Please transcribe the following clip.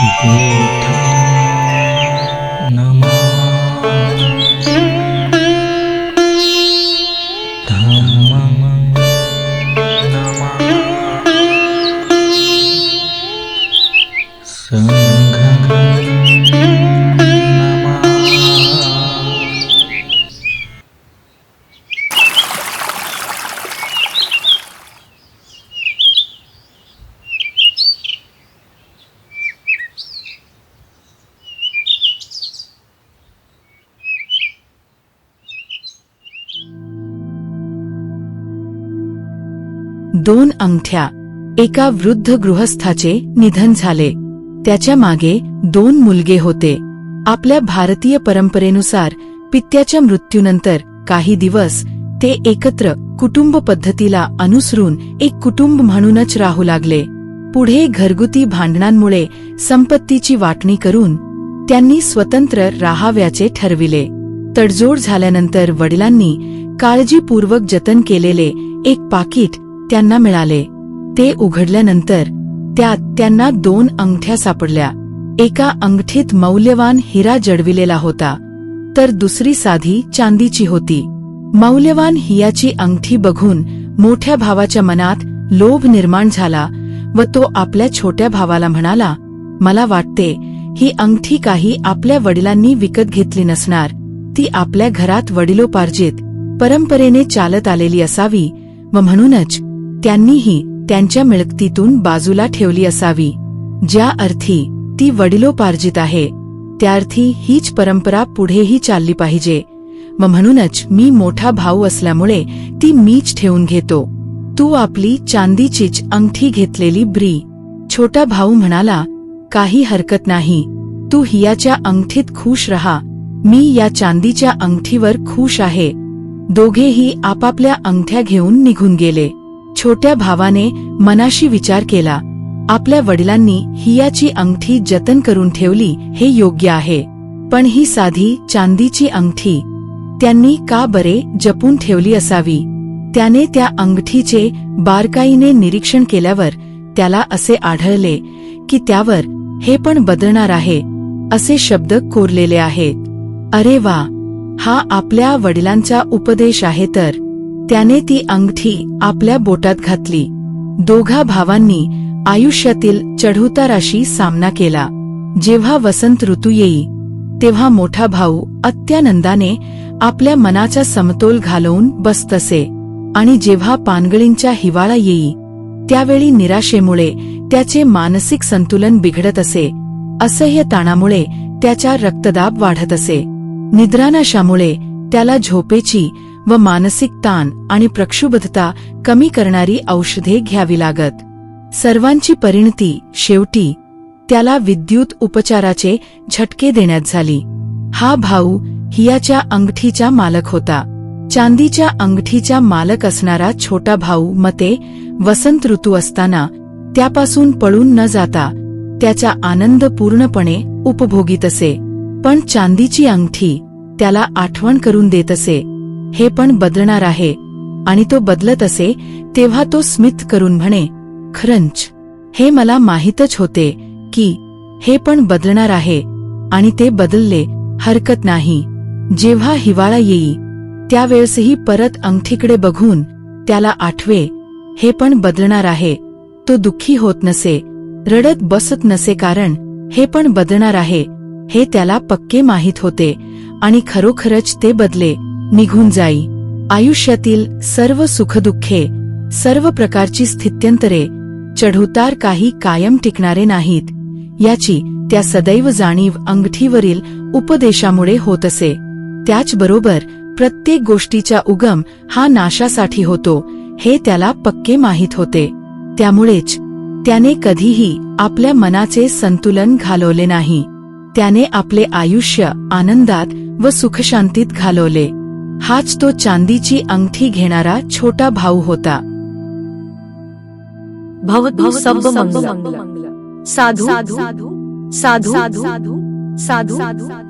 動いた दोन अंगठ्या एका वृद्ध गृहस्थाचे निधन झाले. त्याच्यामागे दोन मुलगे होते. आपल्या भारतीय परंपरेनुसार पित्याच्या मृत्यूनंतर काही दिवस ते एकत्र कुटुंब पद्धतीला अनुसरून एक कुटुंब म्हणूनच राहू लागले. पुढे घरगुती भांडणांमुळे संपत्तीची वाटणी करून त्यांनी स्वतंत्र राहाव्याचे ठरविले. तडजोड झाल्यानंतर वडिलांनी काळजीपूर्वक जतन केलेले एक पाकिट त्यांना मिळाले. ते उघडल्यानंतर त्यात त्यांना दोन अंगठ्या सापडल्या. एका अंगठीत मौल्यवान हिरा जडविलेला होता. तर दुसरी साधी चांदीची होती. मौल्यवान हियाची अंगठी बघून मोठ्या भावाच्या मनात लोभ निर्माण झाला व तो आपल्या छोट्या भावाला म्हणाला मला वाटते ही अंगठी काही आपल्या वडिलांनी विकत घेतली नसणार. ती आपल्या घरात वडिलोपार्जित परंपरेने चालत आलेली असावी व म्हणूनच त्यांनीही त्यांच्या मिळकतीतून बाजूला ठेवली असावी. ज्या अर्थी ती वडिलोपार्जित आहे त्या अर्थी हीच परंपरा पुढेही चालली पाहिजे. व म्हणूनच मी मोठा भाऊ असल्यामुळे ती मीच ठेवून घेतो. तू आपली चांदीचीच अंगठी घेतलेली ब्री. छोटा भाऊ म्हणाला काही हरकत नाही. तू हियाच्या अंगठीत खुश रहा. मी या चांदीच्या अंगठीवर खुश आहे. दोघेही आपापल्या अंगठ्या घेऊन निघून गेले. छोट्या भावाने मनाशी विचार केला आपल्या वडिलांनी हियाची अंगठी जतन करून ठेवली हे योग्य आहे पण ही साधी चांदीची अंगठी त्यांनी का बरे जपून ठेवली असावी त्याने त्या अंगठीचे बारकाईने निरीक्षण केल्यावर त्याला असे आढळले की त्यावर हे पण बदलणार आहे असे शब्द कोरलेले आहेत. अरे वा! हा आपल्या वडिलांचा उपदेश आहे तर त्याने ती अंगठी आपल्या बोटात घातली. दोघा भावांनी आयुष्यातील चढउताराशी सामना केला. जेव्हा वसंत ऋतू येई तेव्हा मोठा भाऊ अत्यानंदाने आपल्या मनाचा समतोल घालवून बसत असे आणि जेव्हा पानगळींच्या हिवाळा येई त्यावेळी निराशेमुळे त्याचे मानसिक संतुलन बिघडत असे असह्य ताणामुळे त्याचा रक्तदाब वाढत असे निद्रानाशामुळे त्याला झोपेची व मानसिक ताण आणि प्रक्षुब्धता कमी करणारी औषधे घ्यावी लागत. सर्वांची परिणती शेवटी त्याला विद्युत उपचाराचे झटके देण्यात झाली. हा भाऊ हियाच्या अंगठीचा मालक होता. चांदीच्या अंगठीचा मालक असणारा छोटा भाऊ मते वसंत ऋतू असताना त्यापासून पळून न जाता त्याचा आनंद पूर्णपणे उपभोगीत असे. पण चांदीची अंगठी त्याला आठवण करून देत असे. हे पण बदलणार आहे. आणि तो बदलत असे तेव्हा तो स्मित करून म्हणे खरंच हे मला माहीतच होते की हे पण बदलणार आहे. आणि ते बदलले हरकत नाही. जेव्हा हिवाळा येई त्यावेळेसही परत अंगठीकडे बघून त्याला आठवे हे पण बदलणार आहे. तो दुःखी होत नसे रडत बसत नसे कारण हे पण बदलणार आहे. हे त्याला पक्के माहीत होते. आणि खरोखरच ते बदले. निघून जाई. आयुष्यातील सर्व सुखदुःखे सर्व प्रकारची स्थित्यंतरे चढउतार काही कायम टिकणारे नाहीत याची त्या सदैव जाणीव अंगठीवरील उपदेशामुळे होत असे. त्याचबरोबर प्रत्येक गोष्टीचा उगम हा नाशासाठी होतो हे त्याला पक्के माहीत होते. त्यामुळेच त्याने कधीही आपल्या मनाचे संतुलन घालवले नाही. त्याने आपले आयुष्य आनंदात व सुखशांतीत घालवले. हाच तो चांदीची अंगठी घेणारा छोटा भाऊ होता. मंगल साधु साधु साधु साधु साधु